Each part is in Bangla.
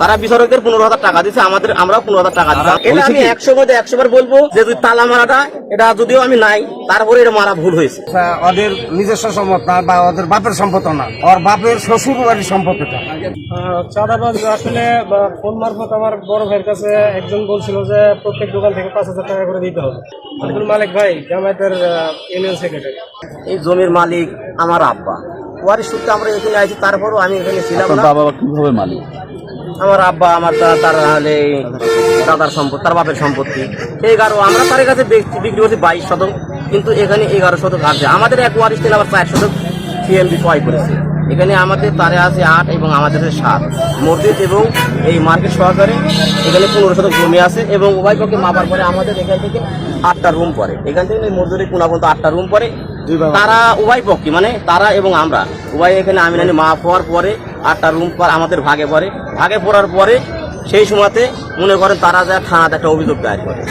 তারা বিচারকদের পনেরো হাজার টাকা দিচ্ছে আমাদের আমরাও পনেরো হাজার টাকা দিচ্ছি এটা আমি একশো মধ্যে একশো বার বলব যে যদি তালা মারাটা এটা যদিও আমি নাই তারপরে এটা মারা ভুল হয়েছে। ওদের নিজস্ব সম্পদ না বা ওদের বাপের সম্পদ না ওর বাপের শ্বশুর বাড়ির সম্পদ এটা? চাঁদাবাজ আসলে ফোন মারফত আমার বড় ভাইয়ের কাছে একজন বলছিল যে প্রত্যেক দোকান থেকে পাঁচ হাজার টাকা করে দিতে হবে। আব্দুল মালিক ভাই জামায়াতের ইউনিয়ন সেক্রেটারি। এই জমির মালিক আমার আব্বা। ওয়ারিশ সূত্রে আমরা এখানে আছি তারপরও আমি এখানে ছিলাম বাবা কীভাবে মালিক? আমার আব্বা, আমার তার হলে দাদার সম্পদ তার বাপের সম্পত্তি। এগারো আমরা তার কাছে বিক্রি করছি বাইশ শতক, কিন্তু এখানে এগারো শতক আছে। আমাদের এক ওয়ারিশ তেল আবার চার শতক সিএমবি ক্রয় করেছে। এখানে আমাদের তারে আছে আট এবং আমাদের সাত। মসজিদ এবং এই মার্কেট সহকারে এখানে পনেরো শতক জমি আছে এবং উভয় পক্ষে মাপার পরে আমাদের এখান থেকে আটটা রুম পড়ে। এখান থেকে মসজিদের কোনা আটটা রুম পড়ে। তারা উভয় পক্ষে মানে তারা এবং আমরা। উভয় এখানে আমিনানি মা হওয়ার পরে আটটা রুম পর আমাদের ভাগে পড়ে। ভাগে পড়ার পরে সেই সময়তে মনে করেন তারা যা থানাতে একটা অভিযোগ দায়ের করে।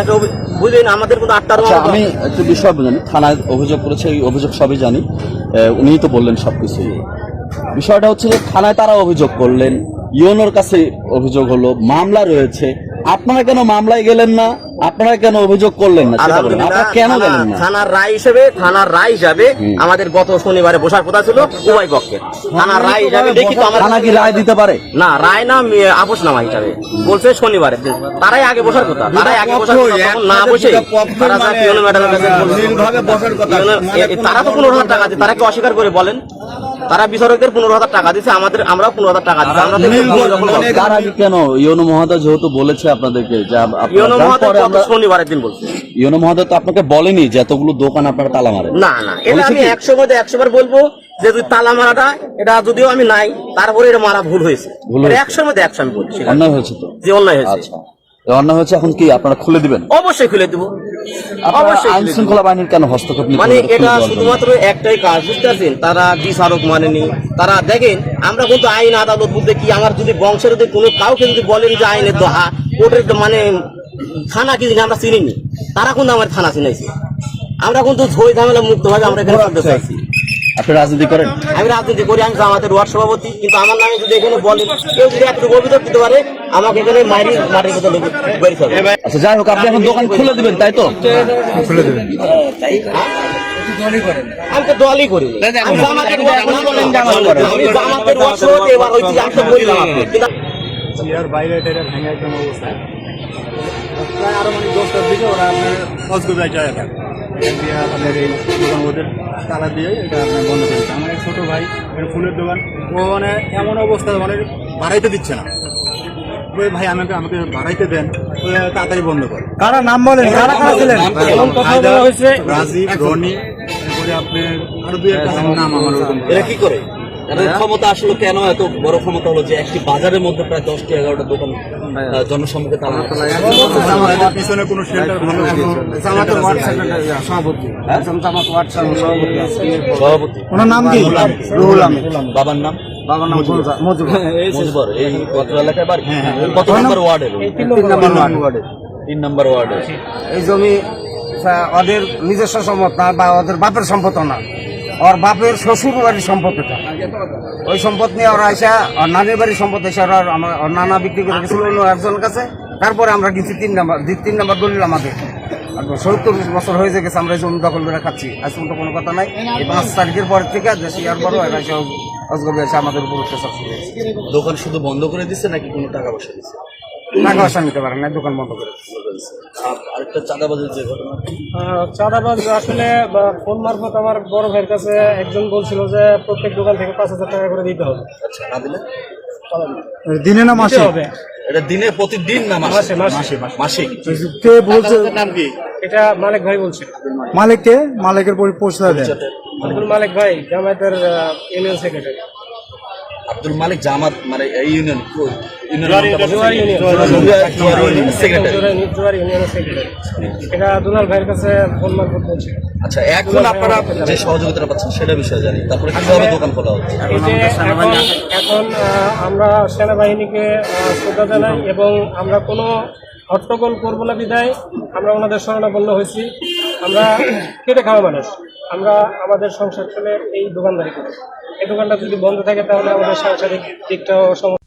একটা অভি- বুঝলেন আমাদের কিন্তু আটটা রুম আচ্ছা আমি একটু বিষয় জানি থানায় অভিযোগ করেছে এই অভিযোগ সবই জানি। উনিই তো বললেন সবকিছু বিষয়টা হচ্ছে যে থানায় তারা অভিযোগ করলেন ইউনোর কাছে অভিযোগ হলো মামলা রয়েছে। আপনারা কেন মামলায় গেলেন না? আপনারা কেন অভিযোগ করলেন না? আপনারা কেন গেলেন না? থানার রায় হিসেবে থানার রায় হিসাবে আমাদের গত শনিবারে বসার কথা ছিল উভয় পক্ষে। থানার রায় হিসাবে দেখি তো থানা আমরা কি রায় দিতে পারে? না রায় না আপোষ নামা হিসাবে। বলছে শনিবারে। তারাই আগে বসার কথা। তারাই আগে বসার কথা না বসে তারা যা পিওন ম্যাডামের কাছে এ- এ- তারা তো পনেরো হাজার টাকা দিচ্ছে তারা কি অস্বীকার করে বলেন? তারা বিচারকদের পনেরো হাজার টাকা দিচ্ছে আমাদের আমরাও পনেরো হাজার টাকা দিচ্ছি আমরা কেন? ইউনো মহোদয় যেহেতু বলেছে আপনাদেরকে যে আপ- আপনারা ইউনো যান মহাদেব পরে গত আমরা শনিবারের দিন বলছে। ইউনো মহোদয় তো আপনাকে বলেনি যে এতগুলো দোকান আপনারা তালা মারেন না না এটা আমি একশো মধ্যে একশো বার বলব যে যদি তালা মারাটা এটা যদিও আমি নাই তারপরে এটা মারা ভুল হয়েছে। একশোর মধ্যে একশো আমি বলছি। অন্যায় হয়েছে তো? যে অন্যায় হয়েছে। আচ্ছা। তো হয়েছে এখন কি? আপনারা খুলে দিবেন? অবশ্যই খুলে দেবো। আইন শৃঙ্খলা বাহিনীর কেন হস্তক্ষেপ মানে এটা শুধুমাত্র একটাই কাজ বুঝতে পারছেন? তারা বিচারক মানেনি। তারা দেখেন আমরা কিন্তু আইন আদালত বলতে কি আমার যদি বংশের যদি কোনো কাউকে যদি বলেন যে আইনের দোহা কোর্টের মানে থানা কি আমরা চিনিনি তারা কিন্তু আমার থানা চিনাইছে আমরা কিন্তু ঝই ঝামেলা মুক্ত ভাবে আমরা এখানে করতে চাইছি আপনি রাজনীতি করেন আমি রাজনীতি করি আমি আমাদের ওয়ার্ড সভাপতি কিন্তু আমার নামে যদি এখানে বলেন কেউ যদি একটু অভিযোগ দিতে পারে আমাকে এখানে মারি মাটির কথা বের আচ্ছা যাই হোক আপনি এখন দোকান খুলে দিবেন তাই তো আমি তো দলই করি আমি জামাতের জামাতের ওয়ার্ড সভাপতি এবার হয়েছি আমি তো বললাম আপনি চেয়ার বাইরে টাইরে ভেঙে একদম অবস্থা প্রায় আরও মানে দশটার দিকে ওরা আপনার যায় এখান দিয়ে আপনার এই দোকান ওদের তালা দিয়ে এটা আপনার বন্ধ করেছে আমার এক ছোট ভাই এর ফুলের দোকান। ও মানে এমন অবস্থা মানে বাড়াইতে দিচ্ছে না। ওই ভাই আমাকে আমাকে বাড়াইতে দেন তাড়াতাড়ি বন্ধ করে। কারা নাম বলেন? কারা কারা ছিলেন? এমন কথা বলা হয়েছে রাজীব রনি এরপরে আপনার আরও দুই একটা নাম আমার এরা কি করে? এদের ক্ষমতা আসলে কেন? এত বড় ক্ষমতা হলো যে একটি বাজারের মধ্যে প্রায় দশটি এগারোটা দোকান জনসম্মুখে তালা পিছনে কোনো সভাপতি। ওনার নাম কি? রুহুল বাবার নাম? বাবার নাম মজুর এই কত এলাকায় বাড়ি কত নম্বর ওয়ার্ডের তিন নম্বর ওয়ার্ড তিন নম্বর ওয়ার্ডে এই জমি আহ, ওদের নিজস্ব সম্পদ না বা ওদের বাপের সম্পদ না। ওর বাপের শ্বশুর বাড়ির সম্পদ এটা ওই সম্পদ নিয়ে ওরা আইসা, ওর নানির বাড়ির সম্পদ এসে ওরা আমার নানা বিক্রি করে গেছিল অন্য একজনের কাছে। তারপরে আমরা কিনছি তিন নাম্বার তিন নাম্বার দলিল আমাদের। সত্তর বছর হয়ে গেছে, আমরা এই জমি দখল করে খাচ্ছি। আজ পর্যন্ত কোনো কথা নাই। এই পাঁচ তারিখের পর থেকে দেশে আর বড় এরা এসে অজগবে আমাদের উপর অত্যাচার দোকান শুধু বন্ধ করে দিচ্ছে নাকি কোনো টাকা পয়সা দিচ্ছে টাকা পয়সা নিতে পারেন না দোকান বন্ধ করে আর আরেকটা চাঁদাবাজের যে ঘটনা? চাঁদাবাজ আসলে বা ফোন মারফত আমার বড় ভাইয়ের কাছে একজন বলছিল যে প্রত্যেক দোকান থেকে পাঁচ হাজার টাকা করে দিতে হবে। আচ্ছা না দিলে? দিনে না দিতে হবে। এটা দিনে প্রতিদিন না মাসে, মাসে মাসে। মাসে কে? বলছে নাম কি? এটা মালিক ভাই বলছে। মালিককে মালিকের পরিচয় দেন। আব্দুল মালিক ভাই জামায়াতের ইউনিয়ন সেক্রেটারি। আব্দুল মালিক জামাত মানে এই ইউনিয়ন জোয়ার ইউনিয়ন সেক্রেটারি জোয়ার ইউনিয়নের সেক্রেটারি এটা দুলাল ভাইয়ের কাছে ফোন মারফত বলছে। আচ্ছা এখন আপনারা যে সহযোগিতা পাচ্ছেন সেটা বিষয়ে জানি। তারপরে কীভাবে দোকান খোলা হচ্ছে? এখন এখন আমরা সেনাবাহিনীকে শ্রদ্ধা জানাই এবং আমরা কোনো হট্টগোল করব না বিদায় আমরা ওনাদের শরণাপন্ন হয়েছি। আমরা কেটে খাওয়া মানুষ। আমরা আমাদের সংসার চলে এই দোকানদারি করি। এই দোকানটা যদি বন্ধ থাকে তাহলে আমাদের সাংসারিক দিকটাও সমস্যা